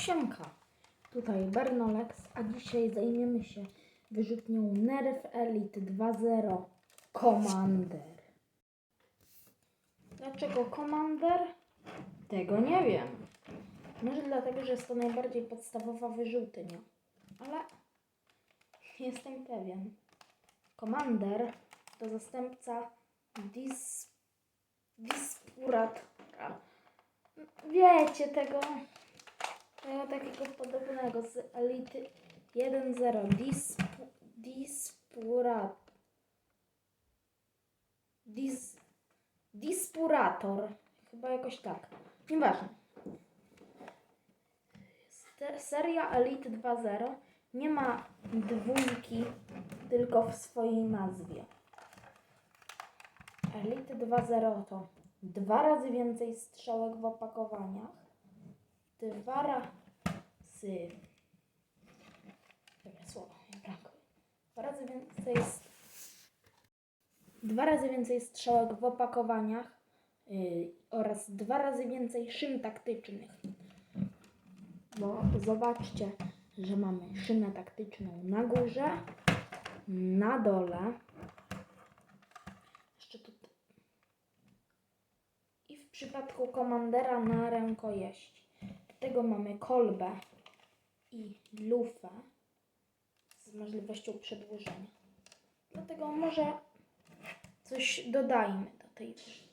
Siemka, tutaj Bernolex, a dzisiaj zajmiemy się wyrzutnią Nerf Elite 2.0 Commander. Dlaczego Commander? Tego nie wiem. Może dlatego, że jest to najbardziej podstawowa wyrzutnia, ale nie jestem pewien. Commander to zastępca Dis... Dispuratora. Wiecie tego, tego takiego podobnego z Elity 1.0 Disp, Dispurat Dis, Dispurator. Chyba jakoś tak. Nieważne. Seria Elite 2.0 nie ma dwójki tylko w swojej nazwie. Elite 2.0 to dwa razy więcej strzałek w opakowaniach, dwa razy. Brakuje. Dwa razy więcej. s- Dwa razy więcej strzałek w opakowaniach yy, oraz dwa razy więcej szyn taktycznych. Bo zobaczcie, że mamy szynę taktyczną na górze, na dole. Jeszcze tutaj. I w przypadku komandera na rękojeści. Tego mamy kolbę i lufę z możliwością przedłużenia. Dlatego może coś dodajmy do tej wyrzutni.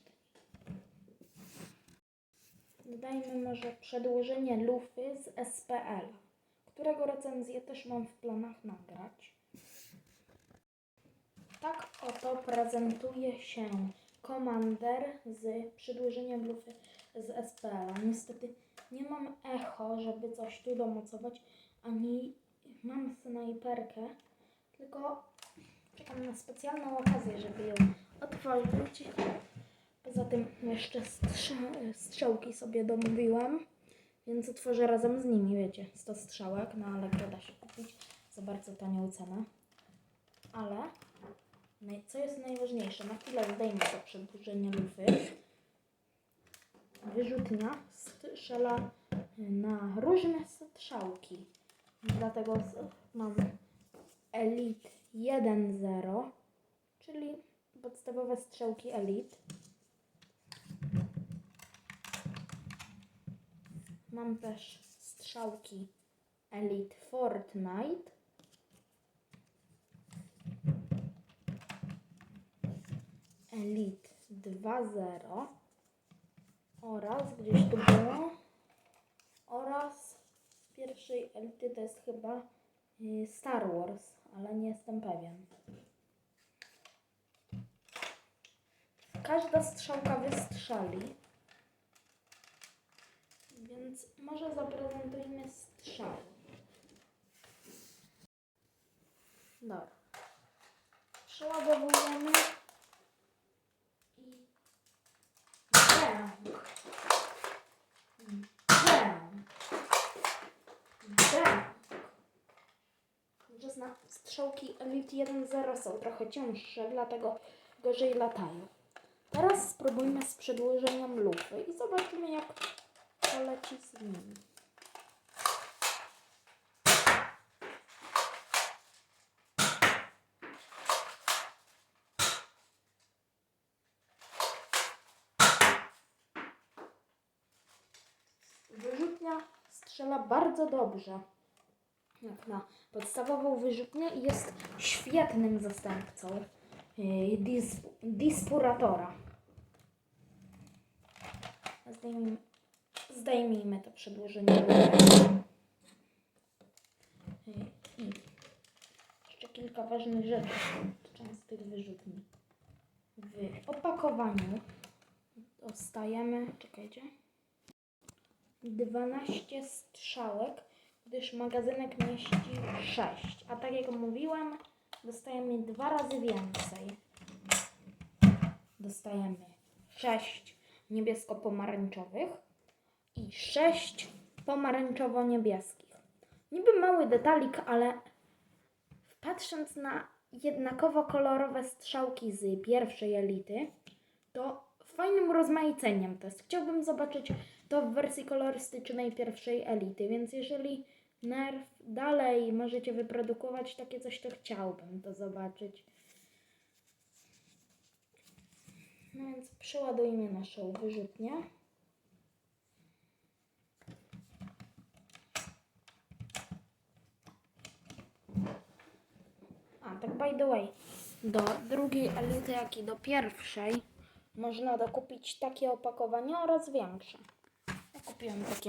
Dodajmy może przedłużenie lufy z SPL, którego recenzję też mam w planach nagrać. Tak oto prezentuje się Commander z przedłużeniem lufy z SPL. Niestety nie mam echo, żeby coś tu domocować, ani mam snajperkę, tylko czekam na specjalną okazję, żeby ją otworzyć. Poza tym jeszcze strzałki sobie domówiłam, więc otworzę razem z nimi, wiecie, 100 strzałek, no ale da się kupić za bardzo tanią cenę. Ale Co jest najważniejsze? Na chwilę zdejmę to przedłużenie lufy. Wyrzutnia strzela na różne strzałki. Dlatego mam Elite 1.0, czyli podstawowe strzałki Elite. Mam też strzałki Elite Fortnite. Elite 2.0 oraz gdzieś tu było oraz pierwszej elity to jest chyba y, Star Wars, ale nie jestem pewien. Każda strzałka wystrzeli, więc może zaprezentujmy strzały. Dobra. Przeładowujemy i Bang. Bang. Bang. Nowoczesne strzałki Elite 1.0 są trochę cięższe, dlatego gorzej latają. Teraz spróbujmy z przedłużeniem lufy i zobaczymy jak poleci z nimi. Wyrzutnia strzela bardzo dobrze. Jak na podstawową wyrzutnię i jest świetnym zastępcą yy, dis, dispuratora. Zdejmijmy, zdejmijmy to przedłużenie. Yy, I jeszcze kilka ważnych rzeczy dotyczących tych wyrzutni. W opakowaniu dostajemy, czekajcie, 12 strzałek, gdyż magazynek mieści 6. A tak jak mówiłam, dostajemy dwa razy więcej. Dostajemy 6 niebiesko-pomarańczowych i 6 pomarańczowo-niebieskich. Niby mały detalik, ale patrząc na jednakowo kolorowe strzałki z pierwszej elity, to fajnym rozmaiceniem to jest. Chciałbym zobaczyć to w wersji kolorystycznej pierwszej elity, więc jeżeli Nerf dalej możecie wyprodukować takie coś, to chciałbym to zobaczyć. No więc przeładujmy naszą wyrzutnię. A, tak by the way, do drugiej elity, jak i do pierwszej można dokupić takie opakowanie oraz większe. Ja kupiłem takie